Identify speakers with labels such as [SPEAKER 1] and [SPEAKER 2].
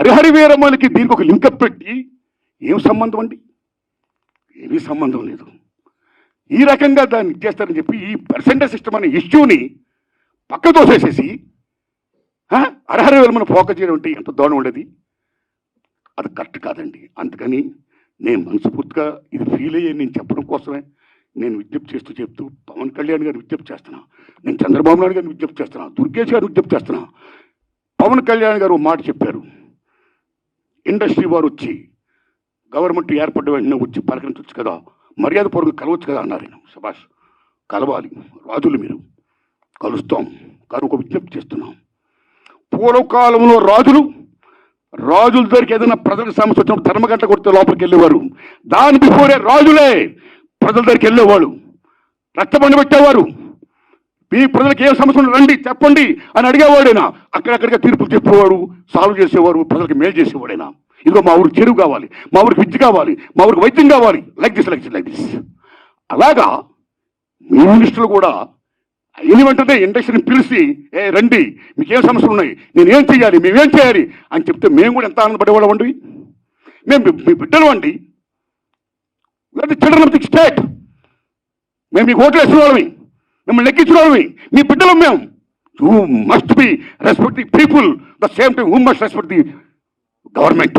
[SPEAKER 1] హరిహరి వీరమ్మలకి దీనికి ఒక లింకప్ పెట్టి ఏం సంబంధం అండి? ఏమీ సంబంధం లేదు. ఈ రకంగా దాన్ని ఇచ్చేస్తారని చెప్పి ఈ పర్సెంటేజ్ సిస్టమ్ అనే ఇష్యూని పక్క తోసేసేసి ఆ, వీరమ్మను ఫోకస్ చేయడం అంటే ఎంత దూరం ఉండేది? అది కరెక్ట్ కాదండి. అందుకని నేను మనస్ఫూర్తిగా ఇది ఫీల్ అయ్యే నేను చెప్పడం కోసమే నేను విజ్ఞప్తి చేస్తూ చెప్తూ పవన్ కళ్యాణ్ గారిని విజ్ఞప్తి చేస్తున్నా నేను చంద్రబాబు నాయుడు గారిని విజ్ఞప్తి చేస్తున్నా దుర్గేష్ గారిని విజ్ఞప్తి చేస్తున్నా. పవన్ కళ్యాణ్ గారు ఓ మాట చెప్పారు. ఇండస్ట్రీ వారు వచ్చి గవర్నమెంట్ ఏర్పడ్డ వెంటనే వచ్చి పలకరించవచ్చు కదా మర్యాద కలవచ్చు కదా అన్నారు నేను సుభాష్ కలవాలి. రాజులు మీరు. కలుస్తాం. కానీ ఒక విజ్ఞప్తి చేస్తున్నాం. పూర్వకాలంలో రాజులు రాజుల దగ్గరికి ఏదైనా ప్రజలకు సమస్య వచ్చినప్పుడు ధర్మగంట కొడితే లోపలికి వెళ్ళేవారు. దాని బిఫోరే రాజులే ప్రజల దగ్గరికి వెళ్ళేవాళ్ళు. రక్తబండి పెట్టేవారు. మీ ప్రజలకు ఏ సమస్య రండి చెప్పండి అని అడిగేవాడైనా అక్కడక్కడిగా తీర్పులు చెప్పేవాడు సాల్వ్ చేసేవారు ప్రజలకు మేలు చేసేవాడైనా. ఇదిగో మా ఊరికి చెరువు కావాలి మా ఊరికి విద్య కావాలి మా ఊరికి వైద్యం కావాలి. Like this like this like this అలాగా మీ మినిస్టర్లు కూడా అయిన వెంటనే ఇండస్ట్రీని పిలిచి ఏ రండి మీకేం సమస్యలు ఉన్నాయి? నేనేం చేయాలి మేమేం చేయాలి? అని చెప్తే మేము కూడా ఎంత ఆనందపడేవాళ్ళం అండి? మేము మీ- మీ బిడ్డలు అండి. చిల్డ్రన్ ఆఫ్ ది స్టేట్ మేము మీకు ఓట్లు వేసిన వాళ్ళమి మిమ్మల్ని లెక్కించిన వాళ్ళమి మీ బిడ్డలం మేము. You must be respect the people the same time who must respect the government